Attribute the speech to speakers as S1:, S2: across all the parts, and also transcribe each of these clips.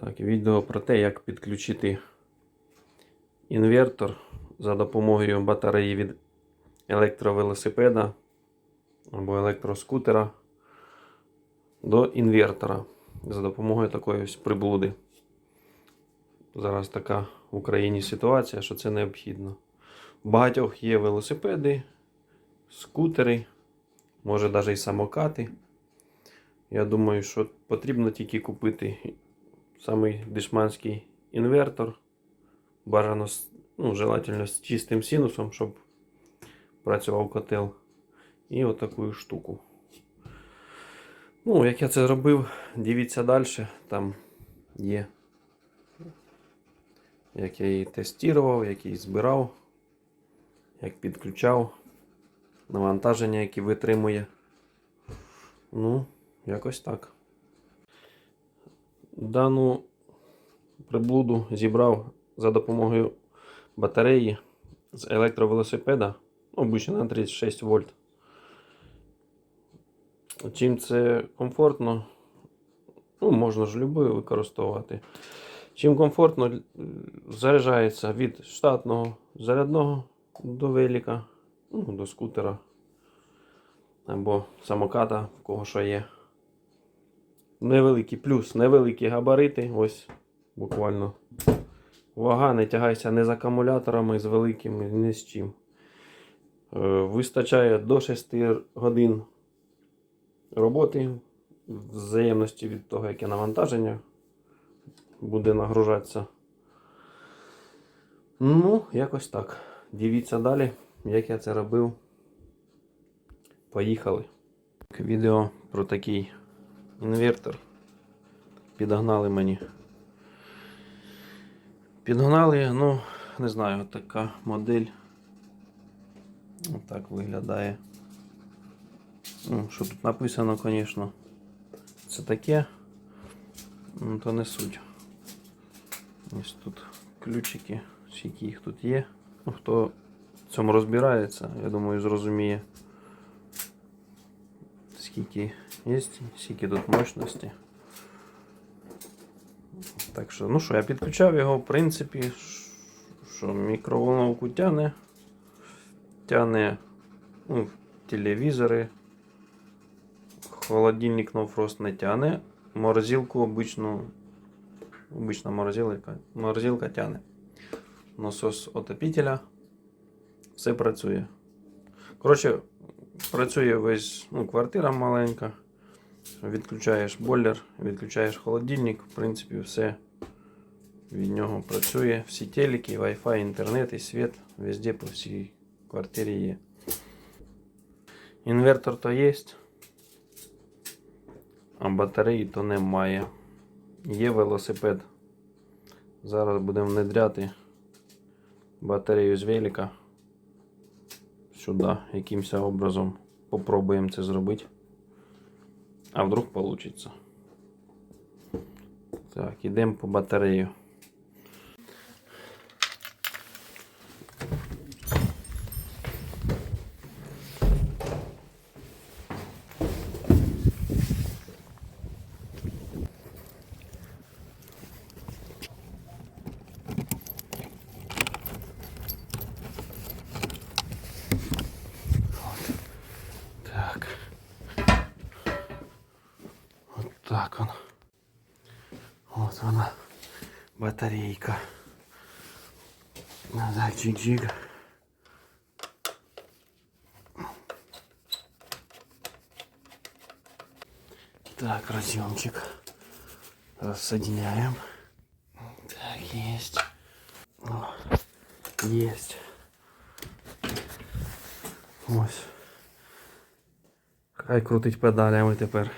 S1: Так, відео про те, як підключити інвертор за допомогою батареї від електровелосипеда або електроскутера до інвертора за допомогою такої ось приблуди. Зараз така в Україні ситуація, що це необхідно. У багатьох є велосипеди, скутери, може навіть і самокати. Я думаю, що потрібно тільки купити самий дешманський інвертор. Бажано, ну, желательно з чистим синусом, щоб працював котел. І отаку штуку. Ну, як я це зробив, дивіться далі. Там є. Як я її тестував, як її збирав, як підключав, навантаження, які витримує. Ну, якось так. Дану приблуду зібрав за допомогою батареї з електровелосипеда, обично на 36 вольт. Чим це комфортно, ну, можна ж любою використовувати. Чим комфортно заряджається від штатного зарядного до велика, ну, до скутера або самоката, в кого що є. Невеликий плюс, невеликі габарити. Ось буквально. Вага не тягайся не з акумуляторами, з великими, ні з чим. Е, Вистачає до 6 годин роботи в взаємності від того, яке навантаження буде нагружатися. Ну, якось так. Дивіться далі, як я це робив. Поїхали. Відео про такий інвертор. Підогнали мені. Підгнали, ну, не знаю, така модель. Отак виглядає. Ну, що тут написано, звісно. Це таке. Ну, то не суть. Ось тут ключики, скільки їх тут є. Ну, хто в цьому розбирається, я думаю, зрозуміє. Скільки є, скільки тут мощності. Так що, ну що, я підключав його, в принципі, що мікроволновку тяне, тяне ну, телевізори, холодильник Frost не тяне, морозилку обичну, обична морозилка, морозилка тяне. Насос отопителя, все працює. Коротше, працює весь, ну, квартира маленька. Відключаєш бойлер, відключаєш холодильник, в принципі, все від нього працює. Всі телеки, Wi-Fi, інтернет і світ везде по всій квартирі є. Інвертор то є, а батареї то немає. Є велосипед. Зараз будемо внедряти батарею з велика сюди якимось образом. Попробуємо це зробити. А вдруг вийде. Так, ідемо по батарею. Так он. Вот она, батарейка. Надо джиг-джиг. Так, разъемчик. Рассоединяем. Так, есть. О, есть. Ось. Хай крутить педалями тепер.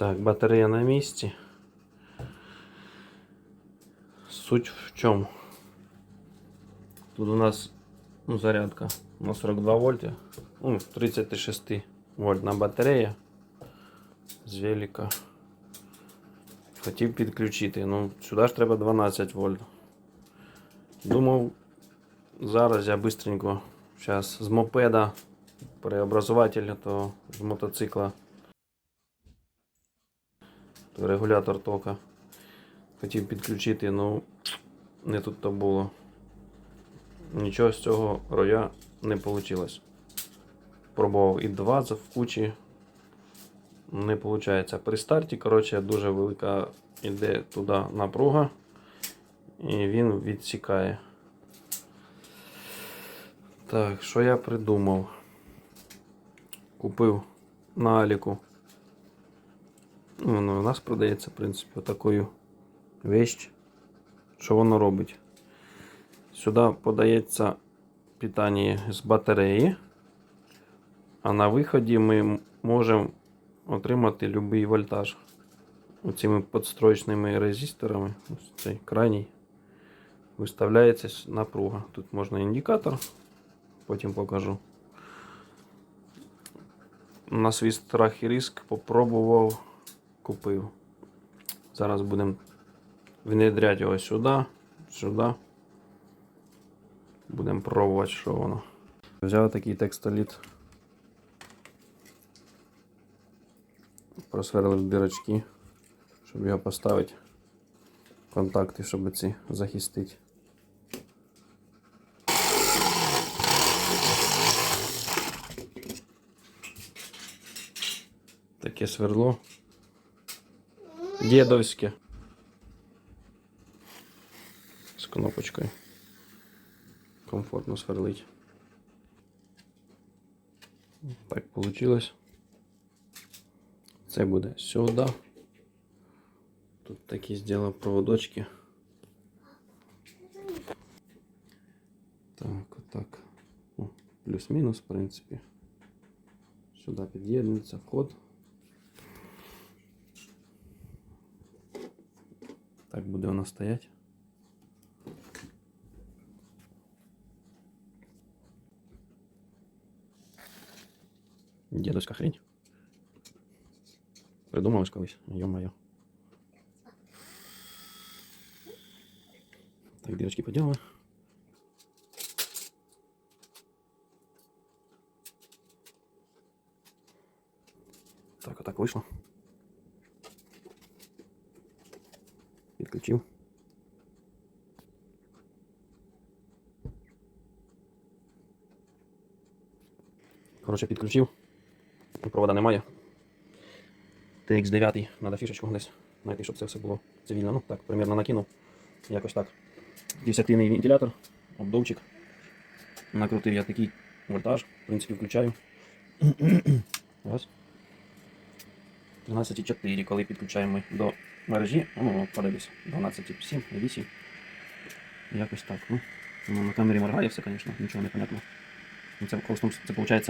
S1: Так, батарея на місці. Суть в чому? Тут у нас ну, зарядка на 42 вольти. Ну, 36 вольтна батарея з велика. Хотів підключити. Ну, сюди ж треба 12 вольт. Думав, Зараз я быстренько зараз з мопеда преобразователя, то з мотоцикла. То регулятор тока. Хотів підключити, ну не тут то було. Нічого з цього роя не вийшло. Пробував і два в кучі. Не виходить. При старті, коротше, дуже велика іде туди напруга. І він відсікає. Так, що я придумав? Купив на Аліку. Ну, воно у нас продається, в принципі, отакою вещь. Що воно робить? Сюди подається питання з батареї, а на виході ми можемо отримати будь-який вольтаж. Оцими підстроєчними резисторами. Ось цей крайній. Виставляється напруга. Тут можна індикатор, потім покажу. На свій страх і риск попробував, купив. Зараз будемо внедряти його сюди, сюди. Будемо пробувати, що воно. Взяв такий текстоліт. Просверлив дирочки, щоб його поставити. Контакти, щоб ці захистити. Таке сверло. Дедовське. З кнопочкою. Комфортно сверлить. Так получилось. Це буде сюди. Тут такі зробив проводочки. Так, отак. О, плюс-мінус, в принципі. Сюди під'єднується вход. Так буде вона стоять. Дідуська хрень. Придумалась колись, йо-моє. Так, дірочки поділа. Так, отак вийшло. Підключив. Коротше, підключив. Провода немає. TX9, треба фішечку десь знайти, щоб це все було цивільно. Ну, так, примерно накинув. Якось так. Десятинний вентилятор, обдовчик. Накрутив я такий вольтаж. В принципі, включаю. Раз. 13,4, коли підключаємо ми до мережі. Ну, подивись. 12,7, 8. Якось так. Ну, воно на камері моргає все, звісно, нічого не понятно. Ну, Це, в це виходить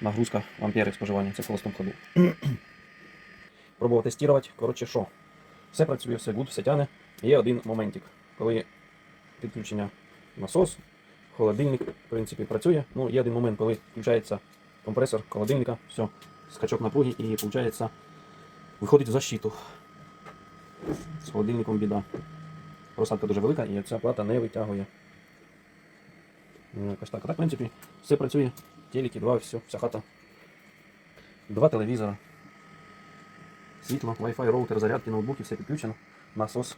S1: нагрузка в ампери споживання. Це в холостому ходу. Пробував тестувати. Коротше, що? Все працює, все гуд, все тяне. Є один моментик, коли підключення насос, холодильник, в принципі, працює. Ну, є один момент, коли включається компресор холодильника, все, скачок напруги і виходить, виходить в защиту. З холодильником біда. Просадка дуже велика і ця плата не витягує. Ну, Якось так. А так, в принципі, все працює. Телеки, два, все, вся хата. Два телевізора. Світло, Wi-Fi, роутер, зарядки, ноутбуки, все підключено. Насос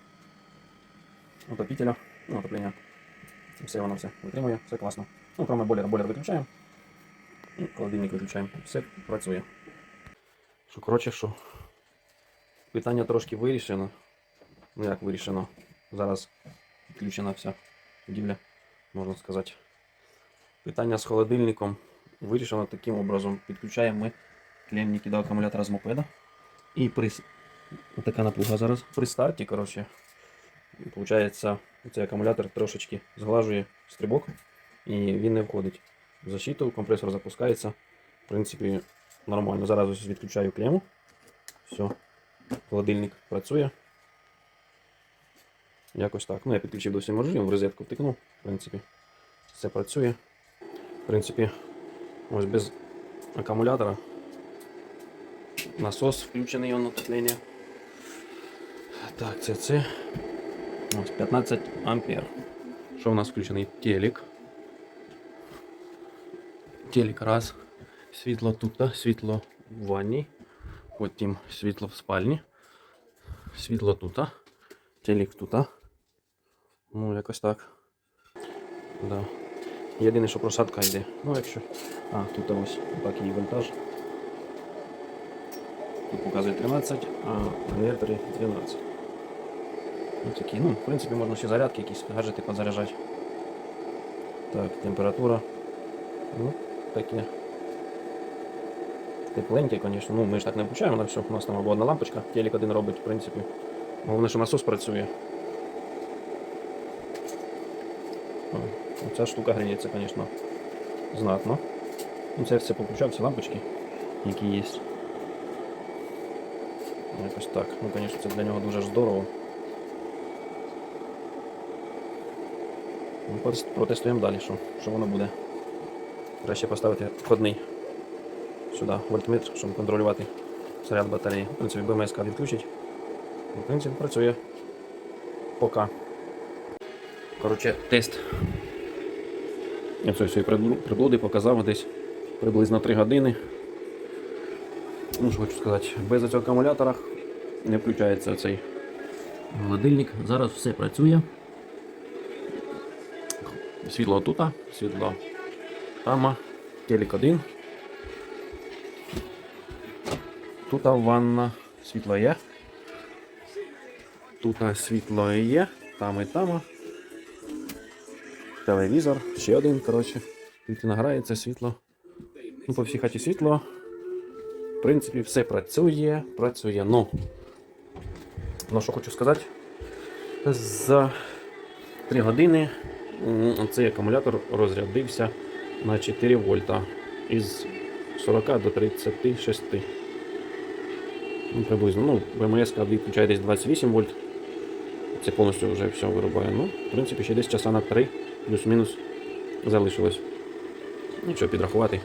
S1: отопителя, ну, отоплення. Все воно все витримує, все класно. Ну, кроме бойлера, бойлер виключаємо. Холодильник виключаємо. Все працює. Що, коротше, що? Питання трошки вирішено. Ну як вирішено? Зараз підключена вся будівля, можна сказати. Питання з холодильником вирішено таким образом. Підключаємо ми клемники до акумулятора з мопеда. І при така напруга зараз при старті, коротше, Получається, цей акумулятор трошечки зглажує стрибок і він не входить в защиту, компресор запускається. В принципі, нормально. Зараз ось відключаю клему. Все, холодильник працює. Якось так. Ну, я підключив до всього режиму, в розетку втикнув. В принципі, все працює. В принципі, ось без акумулятора. Насос включений он отоплення. Так, це це. Ось 15 ампер. Що у нас включений телек. Телек раз. Світло тут, світло в ванні. Потім світло в спальні. Світло тут. Телек тут. Ну, якось так. Да. Єдине, що просадка йде. Ну, якщо. А, тут ось так її вольтаж. Тут показує 13, а в 12. Ну, такі, ну, в принципі, можна ще зарядки якісь гаджети підзаряджати. Так, температура. Ну, таке. Тепленьке, звісно. Ну, ми ж так не включаємо на все. У нас там або одна лампочка, телек один робить, в принципі. Головне, що насос працює. Ця штука гріється, звісно, знатно. Ну, це все поключав, ці лампочки, які є. Ну, Якось так. Ну, звісно, це для нього дуже здорово. Ну, Протестуємо далі, що, що воно буде. Краще поставити входний сюди вольтметр, щоб контролювати заряд батареї. В принципі, БМС відключить. В принципі, працює. Пока. Коротше, тест. Я це всі приблуди показав десь приблизно 3 години. Ну, що хочу сказати, без цього акумулятора не включається цей холодильник. Зараз все працює. Світло тут, світло там, телек один. Тут ванна, світло є. Тут світло є, там і там. Телевізор, ще один, коротше. Тільки награється світло. Ну, по всій хаті світло. В принципі, все працює, працює. Ну, ну що хочу сказати. За 3 години цей акумулятор розрядився на 4 вольта із 40 до 36. Ну, приблизно. Ну, БМС відключає десь 28 вольт. Це повністю вже все вирубає. Ну, в принципі, ще десь часа на 3 плюс-мінус залишилось. Нічого підрахувати.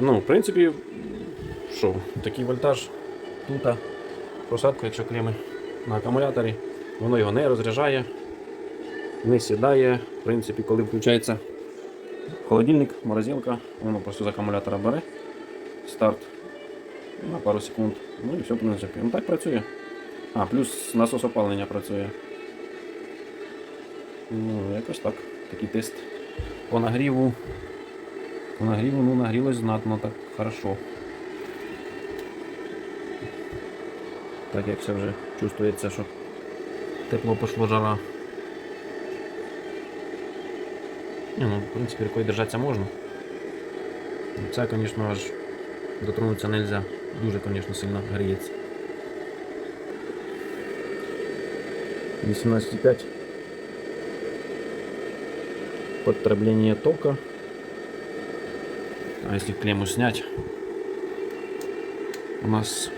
S1: Ну, в принципі, що, такий вольтаж тут, просадку, якщо клеми на акумуляторі, воно його не розряджає, не сідає. В принципі, коли включається холодильник, морозилка, воно просто з акумулятора бере старт на пару секунд. Ну і все, в принципі. Ну так працює. А, плюс насос опалення працює. Ну, якось так. Такий тест. По нагріву. По нагріву, ну, нагрілось знатно, так хорошо. Так як все вже чувствується, що тепло пошло жара. Не, ну, в принципі, рукою держатися можна. Це, звісно, аж дотронутися нельзя. Дуже, звісно, сильно гріється. 18,5 потребление тока. А если клемму снять, у нас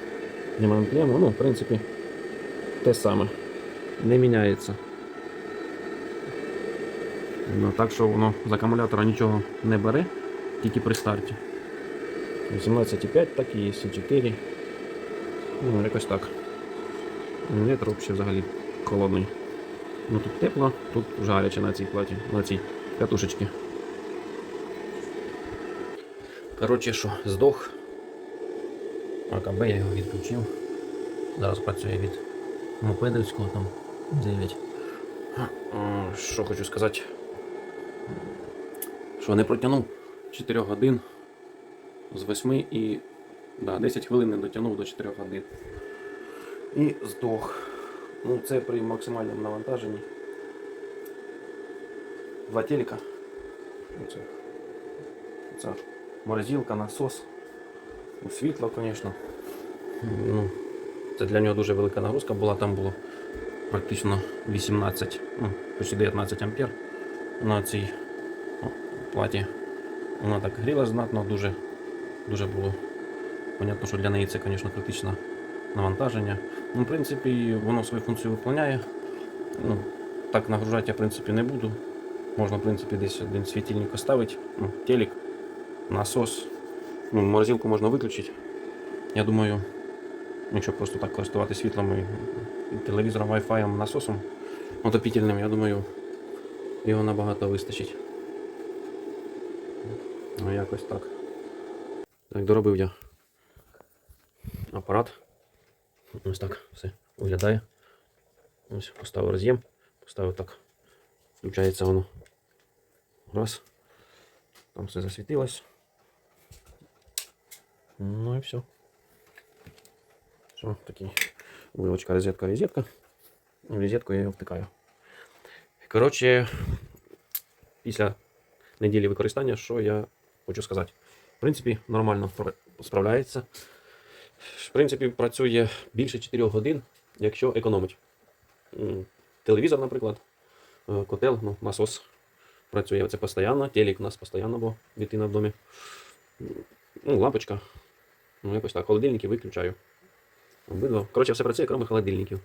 S1: снимаем клемму, ну, в принципе, те саме. Не міняється. Ну, так що воно з акумулятора нічого не бере, тільки при старті. 18,5, так і є 4. Ну, якось так. Інвертор взагалі взагалі холодний. Ну тут тепло, тут вже на цій платі, на цій катушечці. Коротше, що, здох. АКБ я його відключив. Зараз працює від мопедовського там 9. Що хочу сказати? Що не протягнув 4 годин з 8 і да, 10 хвилин не дотягнув до 4 годин. І здох. Ну, це при максимальному навантаженні. Два телека. Оце. Це морозилка, насос. Ну, Світло, звісно. Ну, це для нього дуже велика нагрузка була. Там було практично 18, ну, почти 19 ампер на цій о, платі. Вона так гріла знатно, дуже, дуже було. Понятно, що для неї це, звісно, критичне навантаження. Ну, в принципі, воно свою функцію виконує. Ну, так нагружати я в принципі не буду. Можна, в принципі, десь один світильник оставити, ну, телек, насос. Ну, морозилку можна виключити. Я думаю, якщо просто так користуватися світлом і телевізором, Wi-Fi, насосом отопітельним, я думаю, його набагато вистачить. Ну, якось так. Так, доробив я апарат. Ось так все виглядає. Ось поставив роз'єм, поставив так. Включається воно. Раз. Там все засвітилось. Ну і все. Що, такий вилочка, розетка, розетка. В розетку я його втикаю. Коротше, після неділі використання, що я хочу сказати. В принципі, нормально справляється. В принципі, працює більше 4 годин, якщо економить. Телевізор, наприклад, е, котел, ну, насос працює це постійно, телек у нас постійно, бо дитина в домі. Ну, лампочка. Ну, якось так. Холодильники виключаю. Обидва. Коротше, все працює, крім холодильників.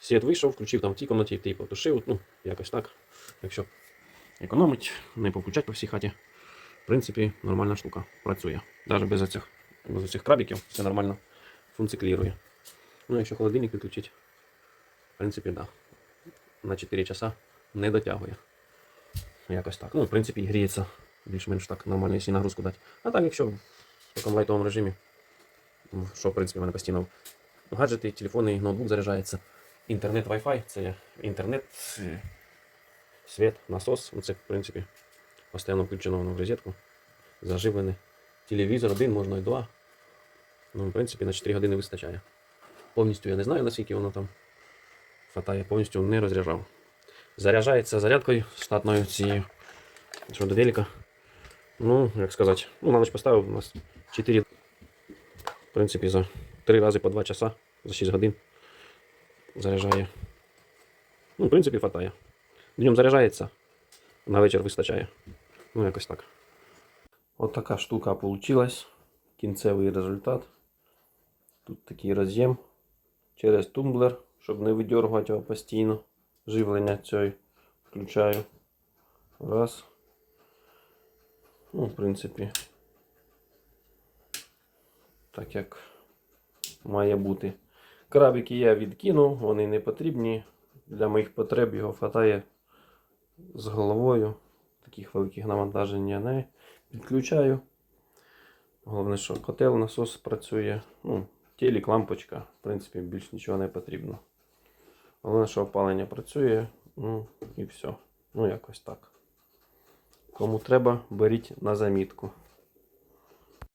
S1: Світ вийшов, включив там в тій кімнаті, в тій потушив. Ну, якось так. Якщо економить, не повключать по всій хаті. В принципі, нормальна штука. Працює. Навіть без цих, без цих крабіків все нормально функціклірує. Ну, якщо холодильник виключить, в принципі, да. На 4 часа не дотягує. Якось так. Ну, в принципі, гріється більш-менш так нормально, якщо нагрузку дати. А так, якщо в такому лайтовому режимі, ну, що, в принципі, в мене постійно гаджети, телефони, ноутбук заряджається. Інтернет, Wi-Fi, це інтернет, світ, насос. Ну, це, в принципі, постійно включено воно в розетку. Заживлене. Телевізор один, можна і два. Ну, в принципі, на 4 години вистачає. Повністю я не знаю, наскільки воно там хватає, повністю не розряджав. Заряджається зарядкою штатною цією. Що до велика. Ну, як сказати, ну, на ніч поставив у нас 4. В принципі, за 3 рази по 2 часа, за 6 годин заряджає. Ну, в принципі, хватає. Днем заряджається, на вечір вистачає. Ну, якось так. От така штука получилась. Кінцевий результат. Тут такий роз'єм через тумблер, щоб не видергувати його постійно. Живлення цієї включаю. Раз. Ну, в принципі, так як має бути. Крабики я відкинув, вони не потрібні. Для моїх потреб його хватає з головою. Таких великих навантажень я не підключаю. Головне, що котел, насос працює. Ну, телек, лампочка. В принципі, більш нічого не потрібно. Головне, що опалення працює. Ну і все. Ну, якось так. Кому треба, беріть на замітку.